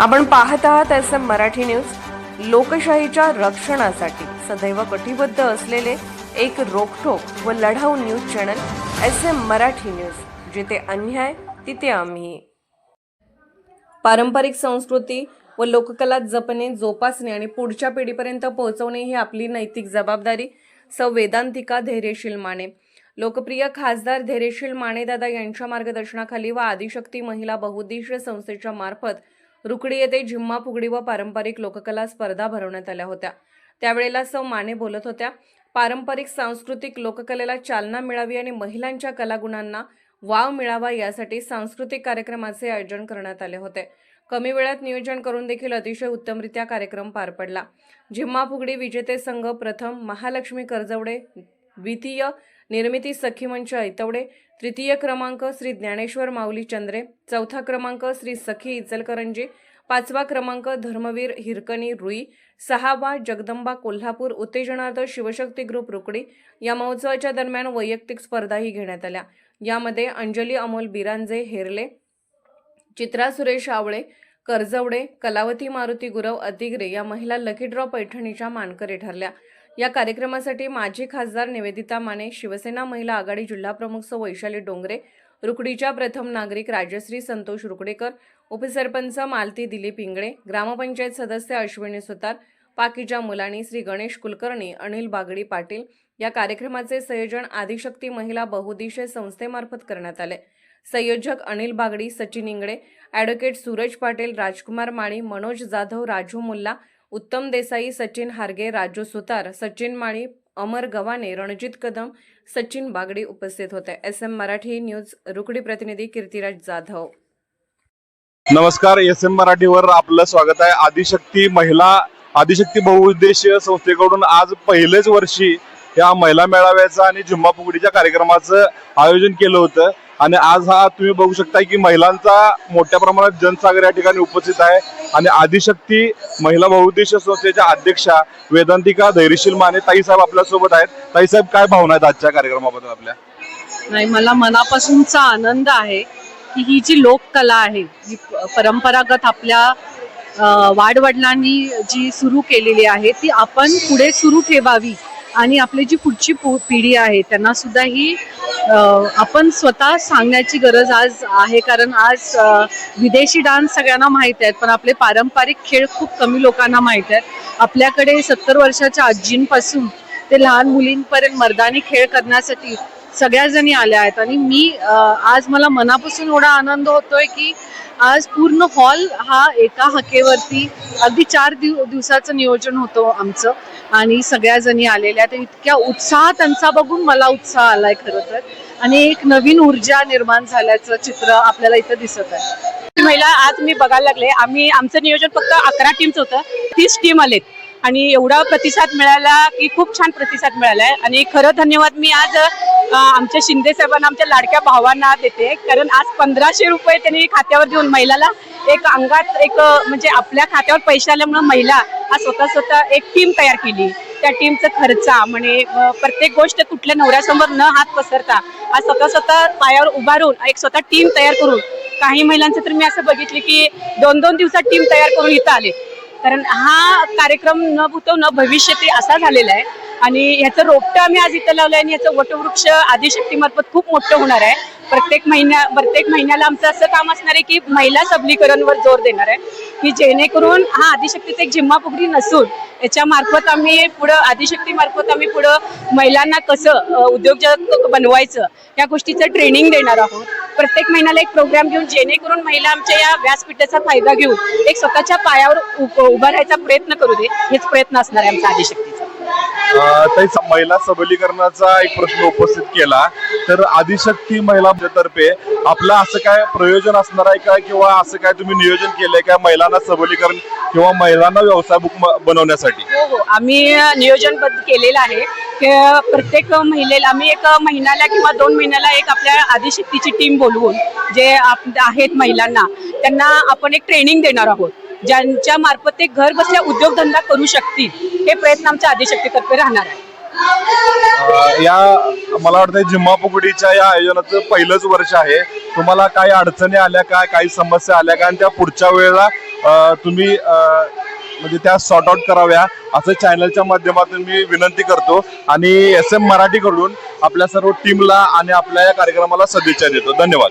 आपण पाहत आहात एस एम मराठी न्यूज. लोकशाहीच्या रक्षणासाठी सदैव कटिबद्ध असलेले एक रोखोक व लढाऊ news channel S M Marathi news. जिथे अन्याय तिथे आम्ही. पारंपरिक संस्कृती व लोककला जपणे जोपासणे आणि पुढच्या पिढीपर्यंत पोहोचवणे ही आपली नैतिक जबाबदारी संवेदांतिका धैर्यशील माने. लोकप्रिय खासदार धैर्यशील मानेदादा यांच्या मार्गदर्शनाखाली व आदिशक्ती महिला बहुद्देशीय संस्थेच्या मार्फत रुकडी येथे झिम्मा फुगडी व पारंपरिक लोककला स्पर्धा भरवण्यात आल्या होत्या. त्यावेळेला सौ माने बोलत होत्या पारंपरिक सांस्कृतिक लोककलेला चालना मिळावी आणि महिलांच्या कलागुणांना वाव मिळावा यासाठी सांस्कृतिक कार्यक्रमाचे आयोजन करण्यात आले होते. कमी वेळात नियोजन करून देखील अतिशय उत्तमरित्या कार्यक्रम पार पडला. झिम्मा फुगडी विजेते संघ प्रथम महालक्ष्मी कर्जवडे द्वितीय निर्मिती सखी मंच ऐतवडे तृतीय क्रमांक श्री ज्ञानेश्वर माऊली चंद्रे चौथा क्रमांक श्री सखी इचलकरंजी पाचवा क्रमांक धर्मवीर हिरकणी रुई सहावा जगदंबा कोल्हापूर उत्तेजनार्थ शिवशक्ती ग्रुप रुकडी या महोत्सवाच्या दरम्यान वैयक्तिक स्पर्धाही घेण्यात आल्या. यामध्ये अंजली अमोल बिरांजे हेरले चित्रा सुरेश आवळे कर्जवडे कलावती मारुती गुरव अतिग्रे या महिला लकी ड्रॉ पैठणीच्या मानकरी ठरल्या. या कार्यक्रमासाठी माजी खासदार निवेदिता माने शिवसेना महिला आघाडी जिल्हाप्रमुख सौ वैशाली डोंगरे रुकडीच्या प्रथम नागरिक राजश्री संतोष रुकडेकर उपसरपंच मालती दिलीप इंगळे ग्रामपंचायत सदस्य अश्विनी सुतार पाकिजा मुलाणी श्री गणेश कुलकर्णी अनिल बागडी पाटील या कार्यक्रमाचे संयोजन आदिशक्ती महिला बहुदिशय संस्थेमार्फत करण्यात आले. संयोजक अनिल बागडी सचिन इंगळे ॲडव्होकेट सूरज पाटील राजकुमार माळी मनोज जाधव राजू मुल्ला उत्तम देसाई सचिन हार्गे राजू सुतार सचिन माळी अमर गवाने रणजित कदम सचिन बागडी उपस्थित होते. S M Marathi news Rukdi प्रतिनिधी कीर्तिराज जाधव. नमस्कार एस एम मराठीवर आपलं स्वागत आहे. आदिशक्ती महिला आदिशक्ती बहुउद्देशीय संस्थेकडून आज पहिलेच वर्षी या महिला मेळाव्याचं आणि झुम्मा फुगडीच्या कार्यक्रमाचं आयोजन केलं होतं. आणि आज हा तुम्ही बघू शकता की महिलांचा मोठ्या प्रमाणात जनसागर या ठिकाणी उपस्थित आहे. आणि आदिशक्ती महिला बहुउद्देश संस्थेच्या अध्यक्षा वेदांतिका धैर्यशील माने ताईसाहेब आपल्यासोबत आहेत. ताईसाहेब काय भावना आहेत आजच्या कार्यक्रमाबद्दल आपल्या? नाही मला मनापासूनचा आनंद आहे की ही जी लोककला आहे जी परंपरागत आपल्या वाडवडिलांनी जी सुरू केलेली आहे ती आपण पुढे सुरू ठेवावी आणि आपली जी पुढची पु- पिढी आहे त्यांना सुद्धा ही आपण स्वतः सांगण्याची गरज आज आहे कारण आज विदेशी डान्स सगळ्यांना माहीत आहेत पण आपले पारंपरिक खेळ खूप कमी लोकांना माहीत आहेत. आपल्याकडे सत्तर वर्षाच्या आजींपासून ते लहान मुलींपर्यंत मर्दानी खेळ करण्यासाठी सगळ्या जणी आल्या आहेत. आणि मी आज मला मनापासून एवढा आनंद होतोय की आज पूर्ण हॉल हा एका हकेवरती अगदी चार दिव दिवसाचं नियोजन होतं आमचं. आणि सगळ्या जणी आलेल्या तर इतक्या उत्साह त्यांचा बघून मला उत्साह आलाय खरं तर. आणि एक नवीन ऊर्जा निर्माण झाल्याचं चित्र आपल्याला इथं दिसत आहे. महिला आज मी बघायला लागले. आम्ही आमचं नियोजन फक्त अकरा टीमचं होतं. तीस टीम आलेत. आणि एवढा प्रतिसाद मिळाला की खूप छान प्रतिसाद मिळाला आहे आणि खरं धन्यवाद मी आज आमच्या शिंदे साहेबांना आमच्या लाडक्या भावांना देते. कारण आज पंधराशे रुपये त्यांनी खात्यावर देऊन महिलाला एक अंगात एक म्हणजे आपल्या खात्यावर पैसे आल्यामुळं महिला हा स्वतः स्वतः एक टीम तयार केली. त्या टीमचा खर्चा म्हणे प्रत्येक गोष्ट कुठल्या नवऱ्यासमोर न हात पसरता आज स्वतः स्वतः पायावर उभारून एक स्वतः टीम तयार करून काही महिलांचं तर मी असं बघितले की दोन दोन दिवसात टीम तयार करून इथं आले. कारण हा कार्यक्रम न भूतो न भविष्य ते असा झालेला आहे. आणि ह्याचं रोपटं आम्ही आज इथं लावलं आहे आणि ह्याचं वटवृक्ष आदिशक्तीमार्फत खूप मोठं होणार आहे. प्रत्येक महिन्या प्रत्येक महिन्याला आमचं असं काम असणार आहे की महिला सबलीकरणवर जोर देणार आहे. की जेणेकरून हा आदिशक्तीचा एक जिम्मा फुगडी नसून याच्या मार्फत आम्ही पुढं आदिशक्ती मार्फत आम्ही पुढं महिलांना कसं उद्योजक बनवायचं या गोष्टीचं ट्रेनिंग देणार आहोत. प्रत्येक महिन्याला एक प्रोग्राम घेऊन जेणेकरून महिला आमच्या या व्यासपीठाचा फायदा घेऊन एक स्वतःच्या पायावर उभा राहायचा प्रयत्न करू दे. हेच प्रयत्न असणार आहे आमचा आदिशक्ती. त्याचा महिला सबलीकरणाचा एक प्रश्न उपस्थित केला. तर आदिशक्ती महिला तर्फे आपलं असं काय प्रयोजन असणार आहे का? किंवा असं काय तुम्ही नियोजन केलंय का महिलांना सबलीकरण किंवा महिलांना व्यवसाय बुक बनवण्यासाठी? हो हो. आम्ही नियोजनबद्ध केलेलं आहे. की प्रत्येक महिलेला आम्ही एक महिन्याला किंवा दोन महिन्याला एक आपल्या आदिशक्तीची टीम बोलवून जे आप- आहेत महिलांना त्यांना आपण एक ट्रेनिंग देणार आहोत. ज्यांच्या मार्फत ते घर बसल्या उद्योगधंदा करू शकतील हे प्रयत्न आमच्या आदिशक्तीतर्फे राहणार आहे. या मला वाटतं जिम्मा फुगडीच्या या आयोजनाचं पहिलंच वर्ष आहे. तुम्हाला काही अडचणी आल्या काय काही समस्या आल्या का? आणि त्या पुढच्या वेळेला तुम्ही म्हणजे त्या सॉर्ट आउट कराव्या असं चॅनलच्या माध्यमातून मी विनंती करतो. आणि एस एम मराठीकडून आपल्या सर्व टीमला आणि आपल्या या कार्यक्रमाला सदिच्छा देतो. धन्यवाद.